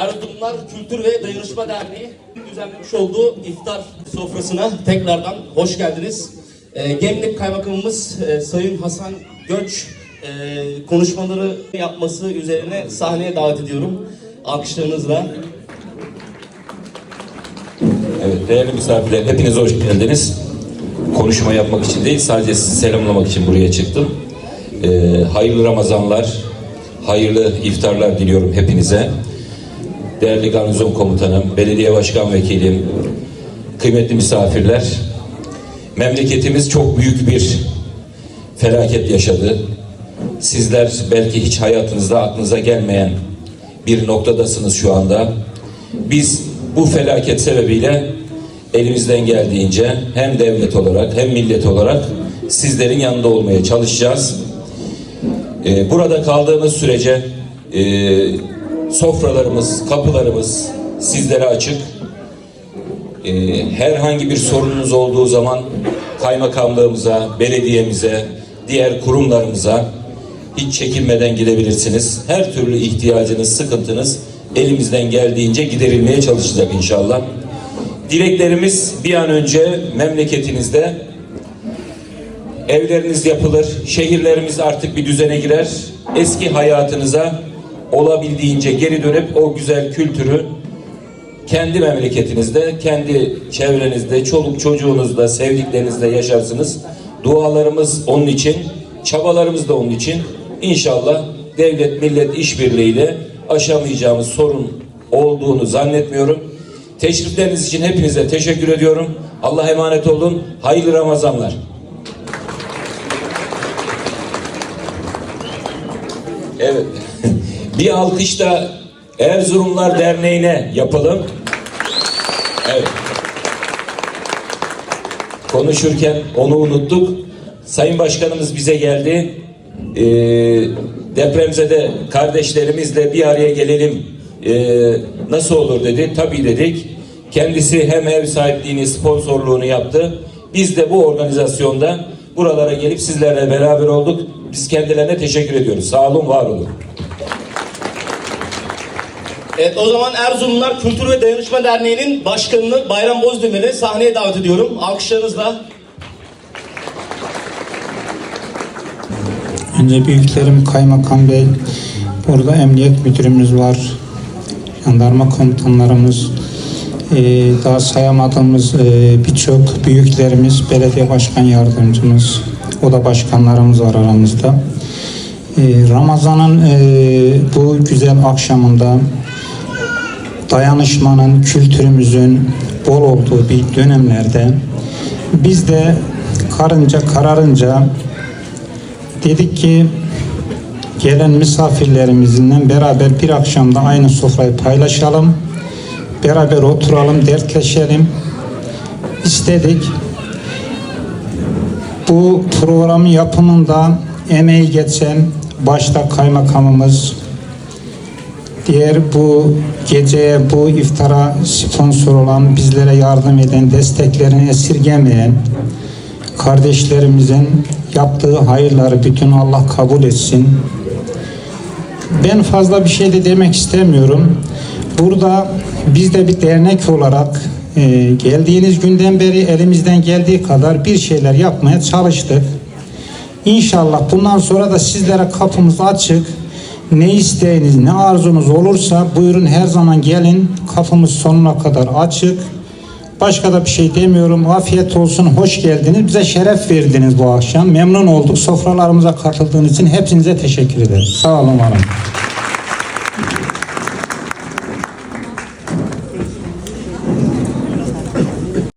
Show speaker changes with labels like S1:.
S1: Erzurumlar Kültür ve Dayanışma Derneği düzenlemiş olduğu iftar sofrasına tekrardan hoş geldiniz. Ee, Gemlik Kaymakamımız e, Sayın Hasan Göç e, konuşmaları yapması üzerine sahneye davet ediyorum. Alkışlarınızla.
S2: Evet değerli misafirler hepiniz hoş geldiniz. Konuşma yapmak için değil sadece sizi selamlamak için buraya çıktım. Ee, hayırlı Ramazanlar, hayırlı iftarlar diliyorum hepinize. Değerli garnizon komutanım, belediye başkan vekilim, kıymetli misafirler. Memleketimiz çok büyük bir felaket yaşadı. Sizler belki hiç hayatınızda aklınıza gelmeyen bir noktadasınız şu anda. Biz bu felaket sebebiyle elimizden geldiğince hem devlet olarak hem millet olarak sizlerin yanında olmaya çalışacağız. Ee, burada kaldığımız sürece e, sofralarımız, kapılarımız sizlere açık. Ee, herhangi bir sorununuz olduğu zaman kaymakamlığımıza, belediyemize, diğer kurumlarımıza hiç çekinmeden gidebilirsiniz. Her türlü ihtiyacınız, sıkıntınız elimizden geldiğince giderilmeye çalışacak inşallah. Dileklerimiz bir an önce memleketinizde evleriniz yapılır, şehirlerimiz artık bir düzene girer. Eski hayatınıza olabildiğince geri dönüp o güzel kültürü kendi memleketinizde, kendi çevrenizde, çoluk çocuğunuzla, sevdiklerinizle yaşarsınız. Dualarımız onun için, çabalarımız da onun için. İnşallah devlet millet işbirliğiyle aşamayacağımız sorun olduğunu zannetmiyorum. Teşrifleriniz için hepinize teşekkür ediyorum. Allah emanet olun. Hayırlı Ramazanlar. Evet. Bir alkış da Erzurumlar Derneği'ne yapalım. Evet. Konuşurken onu unuttuk. Sayın Başkanımız bize geldi. Ee, depremzede kardeşlerimizle bir araya gelelim. Ee, nasıl olur dedi. Tabii dedik. Kendisi hem ev sahipliğini, sponsorluğunu yaptı. Biz de bu organizasyonda buralara gelip sizlerle beraber olduk. Biz kendilerine teşekkür ediyoruz. Sağ olun, var olun.
S1: Evet o zaman Erzurumlar Kültür ve Dayanışma Derneği'nin başkanını Bayram Bozdemir'i sahneye davet ediyorum. Alkışlarınızla.
S3: Önce büyüklerim Kaymakam Bey, burada Emniyet Müdürümüz var, jandarma komutanlarımız, eee, daha sayamadığımız eee, birçok büyüklerimiz, belediye başkan yardımcımız, o da başkanlarımız var aramızda. Eee, Ramazan'ın bu güzel akşamında dayanışmanın, kültürümüzün bol olduğu bir dönemlerde biz de karınca kararınca Dedik ki gelen misafirlerimizle beraber bir akşamda aynı sofrayı paylaşalım. Beraber oturalım, dertleşelim. istedik. Bu programın yapımında emeği geçen başta kaymakamımız, diğer bu geceye bu iftara sponsor olan, bizlere yardım eden, desteklerini esirgemeyen kardeşlerimizin yaptığı hayırları bütün Allah kabul etsin. Ben fazla bir şey de demek istemiyorum. Burada biz de bir dernek olarak e, geldiğiniz günden beri elimizden geldiği kadar bir şeyler yapmaya çalıştık. İnşallah bundan sonra da sizlere kapımız açık. Ne isteğiniz, ne arzunuz olursa buyurun her zaman gelin. Kapımız sonuna kadar açık. Başka da bir şey demiyorum. Afiyet olsun, hoş geldiniz. Bize şeref verdiniz bu akşam. Memnun olduk. Sofralarımıza katıldığınız için hepinize teşekkür ederim. Sağ olun, var olun.